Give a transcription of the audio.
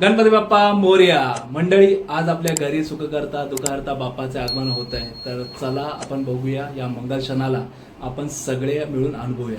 गणपती बाप्पा मोर्या मंडळी आज आपल्या घरी सुखकर्ता करता बाप्पाचे आगमन होत आहे. तर चला आपण बघूया या मंगल क्षणाला आपण सगळे मिळून अनुभवूया.